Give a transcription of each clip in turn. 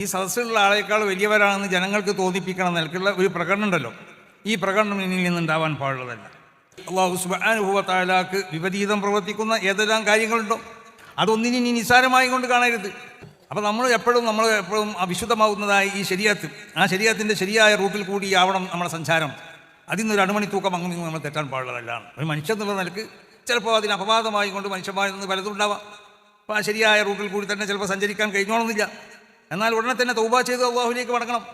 ഈ സദസ്സിലുള്ള ആളേക്കാൾ വലിയവരാണെന്ന് ജനങ്ങൾക്ക് തോന്നിപ്പിക്കണം നിലക്കുള്ള ഒരു പ്രകടനം ഉണ്ടല്ലോ. ഈ പ്രകടനം എന്നിൽ നിന്നുണ്ടാവാൻ പാടുള്ളതല്ല. അള്ളാഹു സുബാനുഭവത്താലാക്ക് വിപരീതം പ്രവർത്തിക്കുന്ന ഏതെല്ലാം കാര്യങ്ങളുണ്ടോ? അതൊന്നിനി ഇനി നിസ്സാരമായി കൊണ്ട് കാണരുത്. അപ്പോൾ നമ്മൾ എപ്പോഴും നമ്മൾ എപ്പോഴും അവിശുദ്ധമാവുന്നതായി ഈ ശരിയാത്ത് ആ ശരീരത്തിന്റെ ശരിയായ റൂട്ടിൽ കൂടി ആവണം നമ്മുടെ സഞ്ചാരം അതിൽ നിന്ന് ഒരു അണുമണി തൂക്കം അങ്ങനെ നമ്മൾ തെറ്റാൻ പാടുള്ളതല്ലാണ് ഒരു മനുഷ്യൻ എന്നുള്ള നിലയ്ക്ക് ചിലപ്പോൾ അതിന് അപവാദമായി കൊണ്ട് മനുഷ്യന്മാരിൽ നിന്ന് പലതും ഉണ്ടാവാം. അപ്പോൾ ആ ശരിയായ റൂട്ടിൽ കൂടി തന്നെ ചിലപ്പോൾ സഞ്ചരിക്കാൻ കഴിഞ്ഞോണമെന്നില്ല എന്നാൽ ഉടനെ തന്നെ തൗബ ചെയ്ത് അള്ളാഹുലേക്ക് മടങ്ങണം.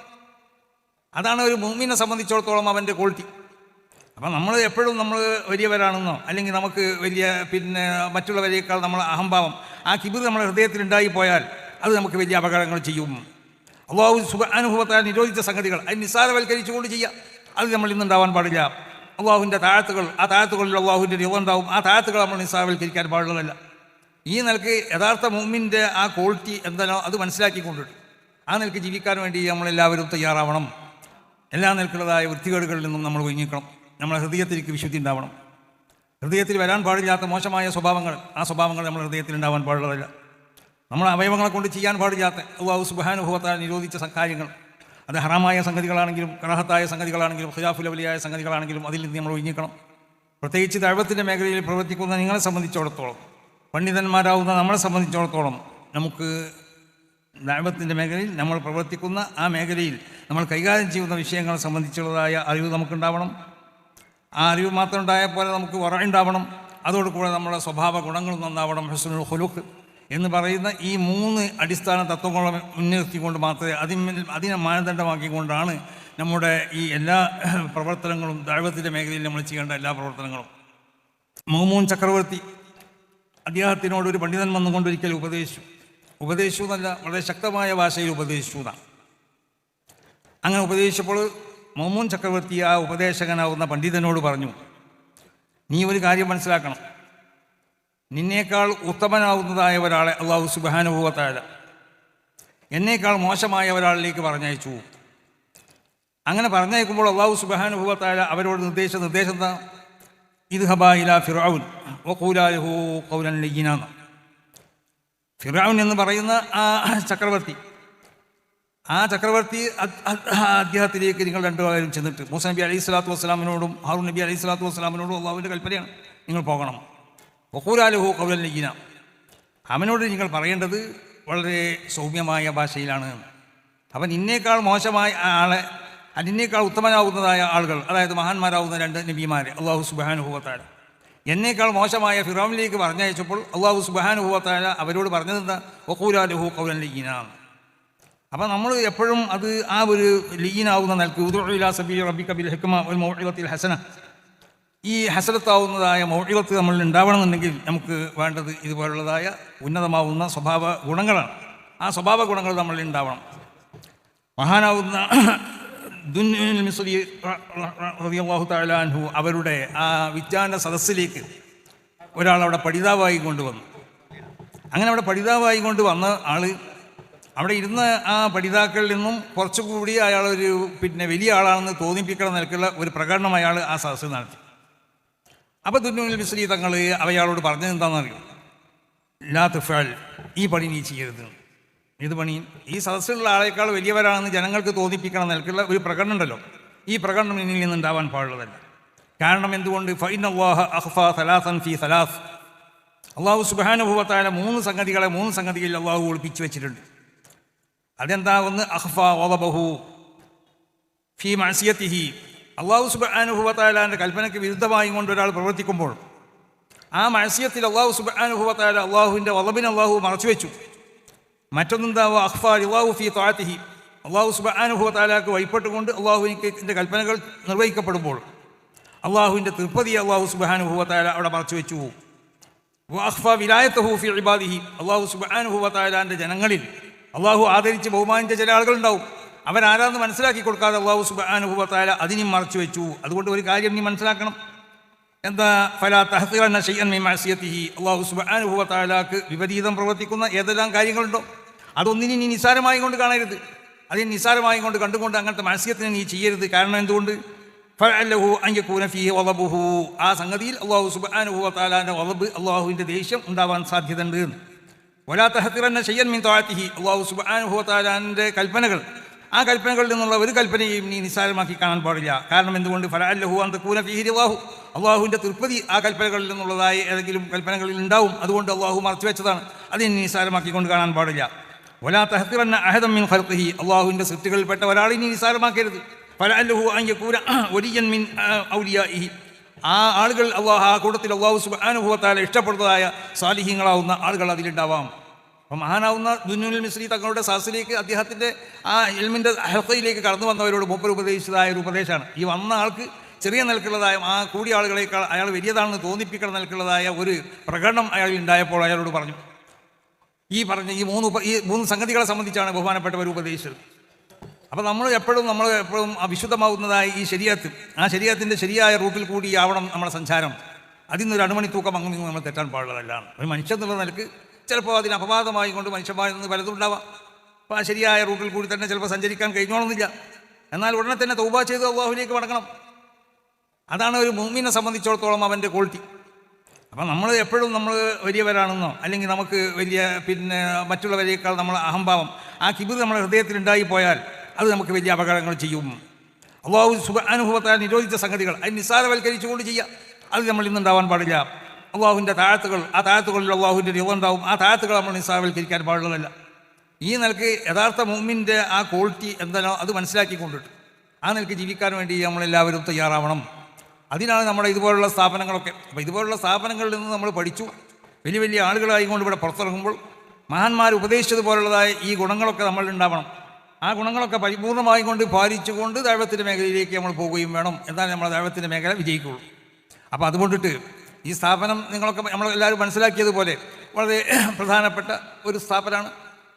അതാണ് ഒരു മൂമിനെ സംബന്ധിച്ചിടത്തോളം അവന്റെ ക്വാളിറ്റി. അപ്പം നമ്മൾ എപ്പോഴും നമ്മൾ വലിയവരാണെന്നോ അല്ലെങ്കിൽ നമുക്ക് വലിയ പിന്നെ മറ്റുള്ളവരേക്കാൾ നമ്മൾ അഹംഭാവം ആ കിബിർ നമ്മുടെ ഹൃദയത്തിൽ ഉണ്ടായി പോയാൽ അത് നമുക്ക് വലിയ അപകടങ്ങൾ ചെയ്യും. അള്ളാഹു സുഖ അനുഭവത്താൽ നിരോധിച്ച സംഗതികൾ അത് നിസ്സാരവൽക്കരിച്ചുകൊണ്ട് ചെയ്യുക അത് നമ്മൾ ഇന്നുണ്ടാവാൻ പാടില്ല. അള്ളാഹുവിന്റെ താഴത്തുകൾ ആ താഴത്തുകളിൽ അള്ളാഹുവിന്റെ രൂപം ഉണ്ടാവും. ആ താഴത്തുകൾ നമ്മൾ നിസ്സാരവൽക്കരിക്കാൻ പാടുള്ളതല്ല. ഈ നിലയ്ക്ക് യഥാർത്ഥ മൂമിന്റെ ആ ക്വാളിറ്റി എന്താണോ അത് മനസ്സിലാക്കിക്കൊണ്ടിട്ട് ആ നിലയ്ക്ക് ജീവിക്കാൻ വേണ്ടി നമ്മളെല്ലാവരും തയ്യാറാവണം. എല്ലാ നിലക്കുള്ളതായ വൃത്തികേടുകളിൽ നിന്നും നമ്മൾ ഒഴിഞ്ഞിക്കണം നമ്മളെ ഹൃദയത്തിലേക്ക് വിശുദ്ധി ഉണ്ടാവണം. ഹൃദയത്തിൽ വരാൻ പാടില്ലാത്ത മോശമായ സ്വഭാവങ്ങൾ ആ സ്വഭാവങ്ങൾ നമ്മൾ ഹൃദയത്തിൽ ഉണ്ടാവാൻ പാടുള്ളതല്ല. നമ്മൾ അവയവങ്ങളെ കൊണ്ട് ചെയ്യാൻ പാടില്ലാത്ത അള്ളാഹു സുബാനുഭവത്താൽ നിരോധിച്ച കാര്യങ്ങൾ. അത് ഹറാമായ സംഗതികളാണെങ്കിലും കറഹത്തായ സംഗതികളാണെങ്കിലും ഹുജാഫുലവലിയായ സംഗതികളാണെങ്കിലും അതിൽ നിന്ന് നമ്മൾ ഒഴിഞ്ഞിക്കണം പ്രത്യേകിച്ച് ദൈവത്തിന്റെ മേഖലയിൽ പ്രവർത്തിക്കുന്ന നിങ്ങളെ സംബന്ധിച്ചിടത്തോളം പണ്ഡിതന്മാരാവുന്ന നമ്മളെ സംബന്ധിച്ചിടത്തോളം നമുക്ക് ദൈവത്തിന്റെ മേഖലയിൽ നമ്മൾ പ്രവർത്തിക്കുന്ന ആ മേഖലയിൽ നമ്മൾ കൈകാര്യം ചെയ്യുന്ന വിഷയങ്ങളെ സംബന്ധിച്ചുള്ളതായ അറിവ് നമുക്കുണ്ടാവണം. ആ അറിവ് മാത്രം ഉണ്ടായാൽ പോലെ നമുക്ക് ഉണ്ടാവണം അതോടുകൂടെ നമ്മുടെ സ്വഭാവ ഗുണങ്ങളും നന്നാവണം. ഹുസ്നുൽ ഹുലുഖ് എന്ന് പറയുന്ന ഈ മൂന്ന് അടിസ്ഥാന തത്വങ്ങളെ മുൻനിർത്തിക്കൊണ്ട് മാത്രമേ അതിന് അതിനെ മാനദണ്ഡമാക്കിക്കൊണ്ടാണ് നമ്മുടെ ഈ എല്ലാ പ്രവർത്തനങ്ങളും ദൈവത്തിന്റെ മേഖലയിൽ നമ്മൾ ചെയ്യേണ്ട എല്ലാ പ്രവർത്തനങ്ങളും. മൗമൂൻ ചക്രവർത്തി അദ്ദേഹത്തിനോട് ഒരു പണ്ഡിതൻ വന്നുകൊണ്ട് ഒരിക്കൽ ഉപദേശിച്ചു. ഉപദേശിച്ചു എന്നല്ല വളരെ ശക്തമായ ഭാഷയിൽ ഉപദേശിച്ചു എന്നാണ്. അങ്ങനെ ഉപദേശിച്ചപ്പോൾ മോമോൻ ചക്രവർത്തി ആ ഉപദേശകനാവുന്ന പണ്ഡിതനോട് പറഞ്ഞു നീ ഒരു കാര്യം മനസ്സിലാക്കണം. നിന്നേക്കാൾ ഉത്തമനാവുന്നതായ ഒരാളെ അള്ളാഹു സുബാനുഭവത്തായ എന്നേക്കാൾ മോശമായ ഒരാളിലേക്ക് പറഞ്ഞയച്ചു. അങ്ങനെ പറഞ്ഞയക്കുമ്പോൾ അള്ളാഹു സുബാനുഭവത്തായ അവരോട് നിർദ്ദേശ നിർദ്ദേശം എന്താ? ഇത് ഹബാ ഇല ഫിറൌൻ. വഖൂലാലഹു കൗലൻ ലയ്യിനാന്ന് ഫിറാവുൻ എന്ന് പറയുന്ന ആ ചക്രവർത്തി. ആ ചക്രവർത്തി അദ്ദേഹത്തിലേക്ക് നിങ്ങൾ രണ്ടുപേരും ചെന്നിട്ട്. മൂസ നബി അലൈഹി സ്വലാത്തു വസ്സലാമിനോടും ഹാറു നബി അലൈഹി സ്വലാത്തു വസ്സലാമിനോടും അള്ളാഹുവിന്റെ കൽപ്പനയാണ്. നിങ്ങൾ പോകണം. വക്കൂലാലുഹു കൗലൻ ലയ്യന അവനോട് നിങ്ങൾ പറയേണ്ടത് വളരെ സൗമ്യമായ ഭാഷയിലാണ്. അവൻ ഇന്നേക്കാൾ മോശമായ ആളെ അതിനേക്കാൾ ഉത്തമനാവുന്നതായ ആളുകൾ അതായത് മഹാന്മാരാവുന്ന രണ്ട് നബിമാരെ അള്ളാഹു സുബാനുഭവത്തായ എന്നേക്കാൾ മോശമായ ഫിറോമിലേക്ക് പറഞ്ഞയച്ചപ്പോൾ അള്ളാഹു സുബാനുഭവത്തായ അവരോട് പറഞ്ഞത് എന്താ? വക്കൂലാലുഹു കൗലൻ ലീനാണ് അപ്പം നമ്മൾ എപ്പോഴും അത് ആ ഒരു ലീനാവുന്ന നിലയ്ക്ക് ഉദുഇലാ സബി റബി കബിൽ ഹെക്കുമ ഒരു മൗഇലത്തിൽ ഹസന. ഈ ഹസരത്താവുന്നതായ മൗഇലത്ത് നമ്മൾ ഉണ്ടാവണമെന്നുണ്ടെങ്കിൽ നമുക്ക് വേണ്ടത് ഇതുപോലുള്ളതായ ഉന്നതമാവുന്ന സ്വഭാവ ഗുണങ്ങളാണ്. ആ സ്വഭാവ ഗുണങ്ങൾ നമ്മളിൽ ഉണ്ടാവണം. മഹാനാവുന്ന ദുന്നുൽ അൻഹു അവരുടെ ആ വിജ്ഞാന സദസ്സിലേക്ക് ഒരാൾ അവിടെ പഠിതാവായി കൊണ്ടുവന്നു. അങ്ങനെ അവിടെ പഠിതാവായി കൊണ്ട് വന്ന ആൾ അവിടെ ഇരുന്ന ആ പഠിതാക്കളിൽ നിന്നും കുറച്ചുകൂടി അയാളൊരു പിന്നെ വലിയ ആളാണെന്ന് തോന്നിപ്പിക്കുന്ന നിലക്കുള്ള ഒരു പ്രകടനം അയാൾ ആ സദസ്സിൽ നടത്തി. അപ്പോൾ ദുന്നുൽ മിശ്രീ തങ്ങൾ അവയാളോട് പറഞ്ഞത് എന്താണെന്നറിയോ ലാ തുഫാൽ ഈ പണി നീ ചെയ്യരുത്. ഏത് പണി? ഈ സദസ്സിലുള്ള ആളേക്കാൾ വലിയവരാണെന്ന് ജനങ്ങൾക്ക് തോന്നിപ്പിക്കണം നിലക്കുള്ള ഒരു പ്രകടനം ഉണ്ടല്ലോ. ഈ പ്രകടനം ഇനി നിന്ന് ഉണ്ടാവാൻ പാടുള്ളതല്ല. കാരണം എന്തുകൊണ്ട്? ഫൈൻ അള്ളാഹ അഹ്ഫ സലാസൻ ഫി സലാസ്. അള്ളാഹു സുബാനുഭവത്തായ മൂന്ന് സംഗതികളെ മൂന്ന് സംഗതികളിൽ അള്ളാഹു ഒളിപ്പിച്ചു വെച്ചിട്ടുണ്ട്. അതെന്താ? ഒന്ന് അഹ്ഫ ഓലബഹു ഫി മത്സ്യത്തിഹി അള്ളാഹു സുബാനുഭവത്തായാലെ കൽപ്പനയ്ക്ക് വിരുദ്ധമായി കൊണ്ട് ഒരാൾ പ്രവർത്തിക്കുമ്പോൾ ആ മത്സ്യത്തിൽ അള്ളാഹു സുബാനുഭവത്തായ അള്ളാഹുവിന്റെ വലബിന് അള്ളാഹു മറച്ചു വെച്ചു. മറ്റൊന്നെന്താവോ അഹ്ഫ അള്ളാഹു ഫി താഴത്തിഹി അള്ളാഹു സുബാനുഭവത്താലാക്ക് വഴിപ്പെട്ടുകൊണ്ട് അള്ളാഹുവിന്റെ കൽപ്പനകൾ നിർവഹിക്കപ്പെടുമ്പോൾ അള്ളാഹുവിന്റെ തൃപ്പതി അള്ളാഹു സുബാനുഭവത്തായ അവിടെ മറച്ചു വെച്ചു അഹ്ഫ വിലായത്ത് ഹൂഫി ഇബാദിഹി. അള്ളാഹു സുബാനുഭവത്തായാന്റെ ജനങ്ങളിൽ അള്ളാഹു ആദരിച്ച് ബഹുമാനിച്ച ചില ആളുകളുണ്ടാവും. അവരാരാന്ന് മനസ്സിലാക്കി കൊടുക്കാതെ അള്ളാഹു സുബാനുഭവത്തായ അതിനും മറച്ചു വെച്ചു അതുകൊണ്ട് ഒരു കാര്യം നീ മനസ്സിലാക്കണം. എന്താ? ഫല തഹത്തിറന്ന ഷെയ്യൻ മീ മാസിയത്തിഹി അള്ളാഹു സുബാനുഭവത്തായാലാക്ക് വിപരീതം പ്രവർത്തിക്കുന്ന ഏതെല്ലാം കാര്യങ്ങളുണ്ടോ? അതൊന്നിനി നീ നിസ്സാരമായി കൊണ്ട് കാണരുത്. അതിന് നിസ്സാരമായി കൊണ്ട് കണ്ടുകൊണ്ട് അങ്ങനത്തെ മാസിയത്തിനെ നീ ചെയ്യരുത്. കാരണം എന്തുകൊണ്ട്? ഫഅല്ലഹു അയ്യക്കൂന ഫീഹി ആ സംഗതിയിൽ അള്ളാഹു സുബാനുഭവത്താലാന്റെ വളബ് അള്ളാഹുവിന്റെ ദേഷ്യം ഉണ്ടാവാൻ സാധ്യതയുണ്ട്. ഒലാ തഹത്തിറന്നെ ചെയ്യൻ മീൻ താഴ്ത്തിഹി അള്ളാഹു സുബാനുഭവത്താലാന്റെ കൽപ്പനകൾ. ആ കൽപ്പനകളിൽ നിന്നുള്ള ഒരു കൽപ്പനയും നീ നിസ്സാരമാക്കി കാണാൻ പാടില്ല. കാരണം എന്തുകൊണ്ട്? ഫലാഹു അന്ത കൂന ഫീഹി അള്ളാഹു അള്ളാഹുവിന്റെ തൃപ്തി ആ കൽപ്പനകളിൽ നിന്നുള്ളതായി ഏതെങ്കിലും കൽപ്പനകളിൽ ഉണ്ടാവും. അതുകൊണ്ട് അള്ളാഹു മറച്ചു വെച്ചതാണ്. അതിനെ നീ നിസ്സാരമാക്കിക്കൊണ്ട് കാണാൻ പാടില്ല. ഒലാ തഹത്തിറന്ന അഹദം മിൻ ഖൽഖിഹി. അള്ളാഹുവിന്റെ സൃഷ്ടികളിൽപ്പെട്ട ഒരാളെ നീ പല ഫലാഹു അയ്യക്കൂര ഒരിയൻ മിൻ ഔലിയാഇഹി. ആ ആളുകൾ അള്ളാഹ് ആ കൂട്ടത്തിൽ അള്ളാഹു സുബാനുഭവത്താൽ ഇഷ്ടപ്പെടുന്നതായ സാലിഹ്യങ്ങളാവുന്ന ആളുകൾ അതിലുണ്ടാവാം. അപ്പം മഹാനാവുന്ന ദുന്നുൽ മിശ്രി തങ്ങളുടെ സാസിലേക്ക് അദ്ദേഹത്തിന്റെ ആ എൽമിന്റെ ഹെൽത്തയിലേക്ക് കടന്നു വന്നവരോട് മൂപ്പർ ഉപദേശിച്ചതായ ഒരു ഉപദേശമാണ്. ഈ വന്ന ആൾക്ക് ചെറിയ നിലക്കുള്ളതായ ആ കൂടിയ ആളുകളേക്കാൾ അയാൾ വലിയതാണെന്ന് തോന്നിപ്പിക്കുന്ന നിലക്കുള്ളതായ ഒരു പ്രകടനം അയാൾ ഉണ്ടായപ്പോൾ അയാളോട് പറഞ്ഞു. ഈ പറഞ്ഞ ഈ മൂന്ന് ഈ മൂന്ന് സംഗതികളെ സംബന്ധിച്ചാണ് ബഹുമാനപ്പെട്ടവർ ഉപദേശിച്ചത്. അപ്പോൾ നമ്മൾ എപ്പോഴും നമ്മൾ എപ്പോഴും ആ ഈ ശരീരത്ത് ആ ശരീരത്തിന്റെ ശരിയായ റൂട്ടിൽ കൂടി ആവണം നമ്മുടെ സഞ്ചാരം. അതിൽ നിന്നൊരു അണുമണി തൂക്കം അങ്ങ് നമ്മൾ തെറ്റാൻ പാടുള്ളതല്ല ഒരു മനുഷ്യൻ എന്നുള്ള നിലയ്ക്ക് ചിലപ്പോൾ അതിന് അപവാദമായി കൊണ്ട് മനുഷ്യന്മാരിൽ നിന്ന് പലതും ഉണ്ടാവാം. അപ്പോൾ ആ ശരിയായ റൂട്ടിൽ കൂടി തന്നെ ചിലപ്പോൾ സഞ്ചരിക്കാൻ കഴിഞ്ഞോണമെന്നില്ല എന്നാൽ ഉടനെ തന്നെ തൗബ ചെയ്ത് അള്ളാഹുലേക്ക് മടങ്ങണം. അതാണ് ഒരു മൂമിനെ സംബന്ധിച്ചിടത്തോളം അവന്റെ ക്വാളിറ്റി. അപ്പം നമ്മൾ എപ്പോഴും നമ്മൾ വലിയവരാണെന്നോ അല്ലെങ്കിൽ നമുക്ക് വലിയ പിന്നെ മറ്റുള്ളവരേക്കാൾ നമ്മൾ അഹംഭാവം ആ കിബിർ നമ്മുടെ ഹൃദയത്തിൽ ഉണ്ടായിപ്പോയാൽ അത് നമുക്ക് വലിയ അപകടങ്ങൾ ചെയ്യും. അള്ളാഹു സുഖ അനുഭവത്താൽ നിരോധിച്ച സംഗതികൾ അത് നിസ്സാരവൽക്കരിച്ചുകൊണ്ട് ചെയ്യാം. അത് നമ്മൾ ഇന്നുണ്ടാവാൻ പാടില്ല. അള്ളാഹുവിന്റെ താഴത്തുകൾ ആ താഴത്തുകളിൽ അള്ളാഹുവിന്റെ രൂപം ഉണ്ടാവും. ആ താഴത്തുകൾ നമ്മൾ നിസ്സാരവൽക്കരിക്കാൻ പാടുള്ളതല്ല. ഈ നിലയ്ക്ക് യഥാർത്ഥ മൂമിന്റെ ആ ക്വാളിറ്റി എന്താണോ അത് മനസ്സിലാക്കിക്കൊണ്ടിട്ട് ആ നിലയ്ക്ക് ജീവിക്കാൻ വേണ്ടി നമ്മളെല്ലാവരും തയ്യാറാവണം. അതിനാണ് നമ്മുടെ ഇതുപോലുള്ള സ്ഥാപനങ്ങളൊക്കെ. അപ്പോൾ ഇതുപോലുള്ള സ്ഥാപനങ്ങളിൽ നിന്ന് നമ്മൾ പഠിച്ചു. വലിയ വലിയ ആളുകളായിക്കൊണ്ട് ഇവിടെ പുറത്തിറങ്ങുമ്പോൾ മഹാന്മാർ ഉപദേശിച്ചതുപോലുള്ളതായ ഈ ഗുണങ്ങളൊക്കെ നമ്മളിൽ ഉണ്ടാവണം. ആ ഗുണങ്ങളൊക്കെ പരിപൂർണമായി കൊണ്ട് പാലിച്ചുകൊണ്ട് ദൈവത്തിന്റെ മേഖലയിലേക്ക് നമ്മൾ പോവുകയും വേണം എന്നാൽ നമ്മൾ ദൈവത്തിന്റെ മേഖല വിജയിക്കുള്ളൂ അപ്പോൾ അതുകൊണ്ടിട്ട് ഈ സ്ഥാപനം നിങ്ങളൊക്കെ നമ്മൾ എല്ലാവരും മനസ്സിലാക്കിയതുപോലെ വളരെ പ്രധാനപ്പെട്ട ഒരു സ്ഥാപനമാണ്.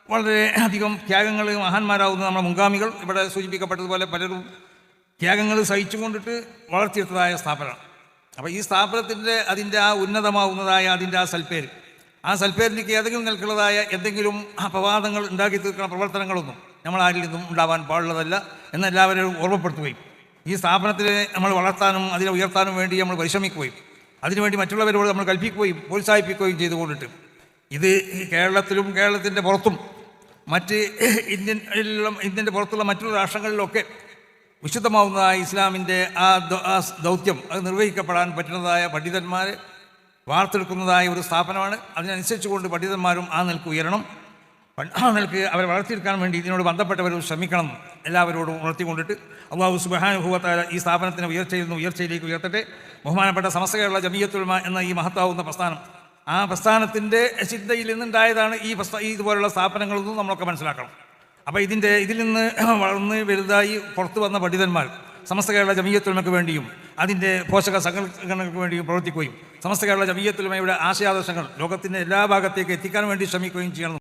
വളരെ അധികം ത്യാഗങ്ങൾ മഹാന്മാരാവുന്ന നമ്മുടെ മുൻഗാമികൾ ഇവിടെ സൂചിപ്പിക്കപ്പെട്ടതുപോലെ പലരും ത്യാഗങ്ങൾ സഹിച്ചുകൊണ്ടിട്ട് വളർത്തിയെടുത്തതായ സ്ഥാപനമാണ്. അപ്പോൾ ഈ സ്ഥാപനത്തിന്റെ അതിന്റെ ആ ഉന്നതമാവുന്നതായ അതിന്റെ ആ സൽപ്പേര് ആ സൽപ്പേരിലേക്ക് ഏതെങ്കിലും നിൽക്കുന്നതായ എന്തെങ്കിലും അപവാദങ്ങൾ ഉണ്ടാക്കി തീർക്കുന്ന പ്രവർത്തനങ്ങളൊന്നും നമ്മൾ നിന്നും ഉണ്ടാവാൻ പാടുള്ളതല്ല എന്നെല്ലാവരും ഓർമ്മപ്പെടുത്തുകയും ഈ സ്ഥാപനത്തിനെ നമ്മൾ വളർത്താനും അതിനെ ഉയർത്താനും വേണ്ടി നമ്മൾ പരിശ്രമിക്കുകയും അതിനുവേണ്ടി മറ്റുള്ളവരോട് നമ്മൾ കൽപ്പിക്കുകയും പ്രോത്സാഹിപ്പിക്കുകയും ചെയ്തുകൊണ്ടിട്ട് ഇത് കേരളത്തിലും കേരളത്തിന്റെ പുറത്തും മറ്റ് ഇന്ത്യൻ ഇന്ത്യന്റെ പുറത്തുള്ള മറ്റുള്ള രാഷ്ട്രങ്ങളിലൊക്കെ വിശുദ്ധമാവുന്നതായ ഇസ്ലാമിന്റെ ആ ദൗത്യം അത് നിർവഹിക്കപ്പെടാൻ പറ്റുന്നതായ പണ്ഡിതന്മാർ വാർത്തെടുക്കുന്നതായ ഒരു സ്ഥാപനമാണ്. അതിനനുസരിച്ചുകൊണ്ട് പണ്ഡിതന്മാരും ആ നിൽക്ക് ഉയരണം. ആ നിൽക്ക് അവരെ വളർത്തിയെടുക്കാൻ വേണ്ടി ഇതിനോട് ബന്ധപ്പെട്ടവരും ശ്രമിക്കണം. എല്ലാവരോടും ഉണർത്തിക്കൊണ്ടിട്ട് അള്ളാഹു സുബാനുഭവത്താല ഈ സ്ഥാപനത്തിന് ഉയർച്ചയിൽ നിന്ന് ഉയർച്ചയിലേക്ക് ഉയർത്തട്ടെ. ബഹുമാനപ്പെട്ട സമസ്ത കേരള ജമീയത്തുൽമ എന്ന ഈ മഹത്താവുന്ന പ്രസ്ഥാനം. ആ പ്രസ്ഥാനത്തിന്റെ ചിന്തയിൽ നിന്നുണ്ടായതാണ് ഈ പ്രസ്ഥാ ഇതുപോലുള്ള സ്ഥാപനങ്ങളെന്നും നമ്മളൊക്കെ മനസ്സിലാക്കണം. അപ്പോൾ ഇതിന്റെ ഇതിൽ നിന്ന് വളർന്ന് വലുതായി പുറത്തു വന്ന പണ്ഡിതന്മാർ സമസ്ത കേരള ജമീയത്തുലമയ്ക്ക് വേണ്ടിയും അതിന്റെ പോഷക സംഘടനകൾക്ക് വേണ്ടിയും പ്രവർത്തിക്കുകയും സമസ്ത കേരള ജമീയത്തുലമയുടെ ആശയാദർശങ്ങൾ ലോകത്തിന്റെ എല്ലാ ഭാഗത്തേക്ക് എത്തിക്കാൻ വേണ്ടി ശ്രമിക്കുകയും ചെയ്യണം.